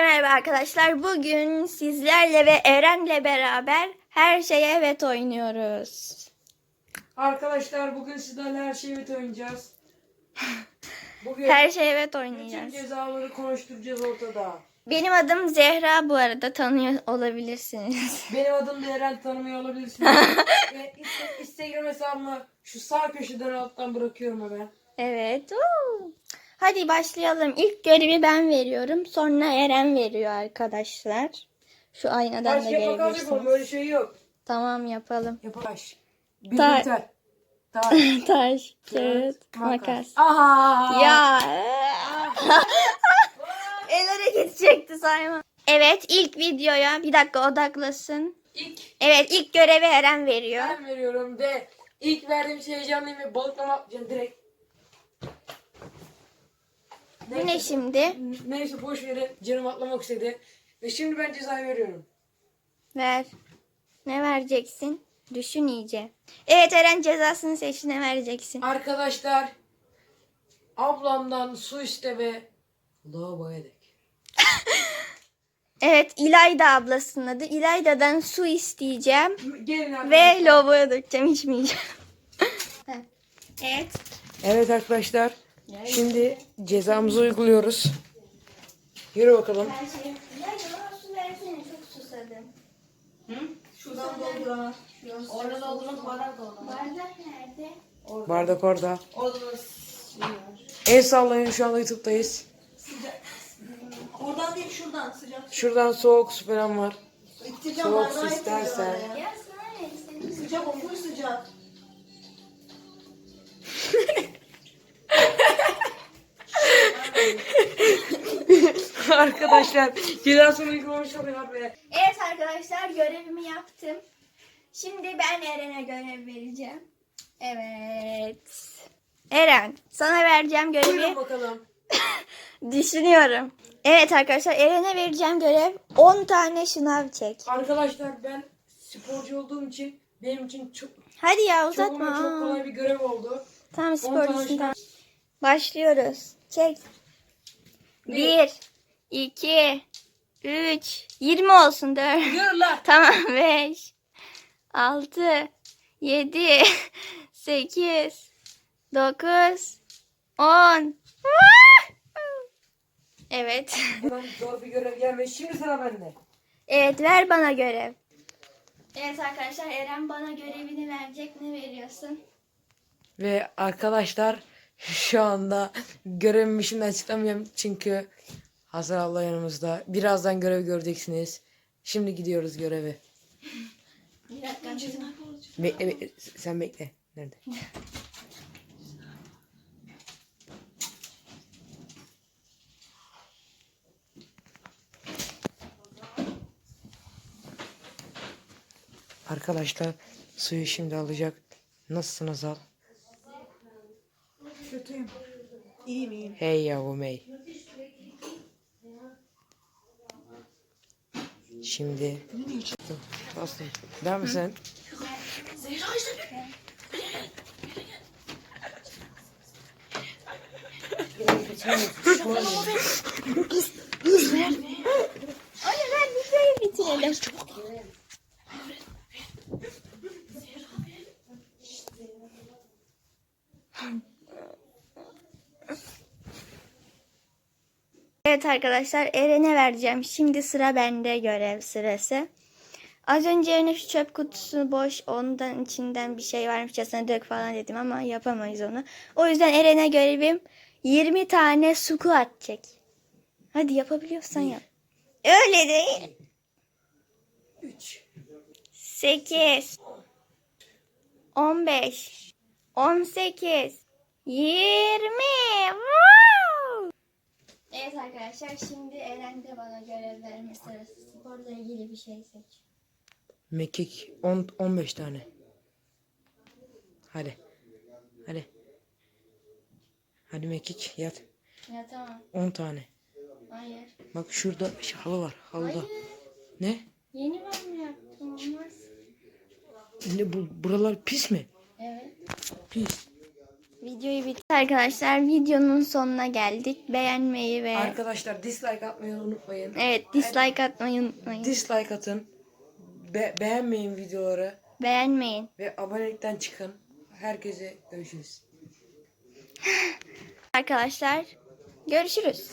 Merhaba arkadaşlar. Bugün sizlerle ve Eren'le beraber her şeye evet oynuyoruz. Arkadaşlar bugün sizlerle her şeyi evet oynayacağız. Bugün Her şeye evet bütün oynayacağız. cezaları konuşturacağız ortada. Benim adım Zehra bu arada tanıyor olabilirsiniz. Benim adım da Eren tanımıyor olabilirsiniz. Ve Insta- Instagram hesabımı şu sağ köşeden alttan bırakıyorum hemen. Evet. oo. Hadi başlayalım. İlk görevi ben veriyorum. Sonra Eren veriyor arkadaşlar. Şu aynadan da yapmak alacak oğlum görebilirsiniz. öyle şey yok. Tamam yapalım. Yapaş. Bir Ta- biter. Taş. Taş, kağıt, makas. Aha. Ya. El hareket çekti sayma. Evet ilk videoya bir dakika odaklasın. İlk Evet ilk görevi Eren veriyor. ben veriyorum ve ilk verdiğim şey heyecanlıyım ve balıklama yapacağım direkt. Bu ne şimdi? Neyse boş verin. Canım atlamak istedi. Ve şimdi ben cezayı veriyorum. Ver. Ne vereceksin? Düşün iyice. Evet Eren cezasını seçti ne vereceksin? Arkadaşlar ablamdan su iste ve lavaboya dek. Evet İlayda ablasının adı. İlayda'dan su isteyeceğim. Gelin arkadaşlar. Ve lavaboya dökeceğim içmeyeceğim. Evet. Evet arkadaşlar. Şimdi cezamızı uyguluyoruz. Yürü bakalım. Her şey. İlayda bana su versene çok susadım. Şuradan dolduran. Orada dolduran bardak dolduran. Bardak nerede? Bardak orada. Orada şey var. El sallayın şu anda YouTube'dayız. Sıcak. Oradan değil şuradan sıcak. Şuradan soğuk su falan var. İttireceğim Soğuk su istersen. Ya sana ne? Senin Sıcak o full sıcak. arkadaşlar cezasını uygulamış oluyor be. Evet arkadaşlar görevimi yaptım. Şimdi ben Eren'e görev vereceğim. Evet. Eren sana vereceğim görevi Buyurun bakalım. düşünüyorum. Evet arkadaşlar Eren'e vereceğim görev 10 tane şınav çek. Arkadaşlar ben sporcu olduğum için benim için çok Hadi ya çok, uzatma. ama çok kolay bir görev oldu. Tamam 10 tane sporcusun. şınav. Başlıyoruz. Çek. 1 2 3 20 olsun 4 Yürü lan. Tamam 5 6 7 8 9 10 Evet. Buradan zor bir görev gelmedi. Şimdi sıra bende. Evet ver bana görev. Evet arkadaşlar Eren bana görevini verecek. Ne veriyorsun? Ve arkadaşlar şu anda görevimi şimdi açıklamıyorum çünkü Hazar Allah yanımızda. Birazdan görev göreceksiniz. Şimdi gidiyoruz göreve. Bir dakika. Bekle, bekle. Sen bekle. Nerede? Arkadaşlar suyu şimdi alacak. Nasılsınız al? Kötüyüm. İyiyim iyiyim. Hey yavrum hey. Şimdi Bastım. Devam mı sen? Anne ver videoyu bitirelim. Evet arkadaşlar Eren'e vereceğim. Şimdi sıra bende görev sırası. Az önce Eren'e şu çöp kutusu boş. Ondan içinden bir şey varmışçasına dök falan dedim ama yapamayız onu. O yüzden Eren'e görevim 20 tane suku atacak. Hadi yapabiliyorsan yap. Öyle değil. 3 8 15 18 20 Wow! Evet arkadaşlar şimdi Eren de bana görev verme sırası. Sporla ilgili bir şey seç. Mekik 10 15 tane. Hadi. Hadi. Hadi mekik yat. Ya tamam. 10 tane. Hayır. Bak şurada şey, halı var. Halıda. Hayır. Ne? Yeni ben mi yaptım olmaz. Ne bu buralar pis mi? Evet. Pis. Video videoyu bitir. Arkadaşlar videonun sonuna geldik. Beğenmeyi ve Arkadaşlar dislike atmayı unutmayın. evet dislike atmayı unutmayın. Dislike atın. Be- beğenmeyin videoları Beğenmeyin. ve abonelikten çıkın. Herkese görüşürüz. Arkadaşlar görüşürüz.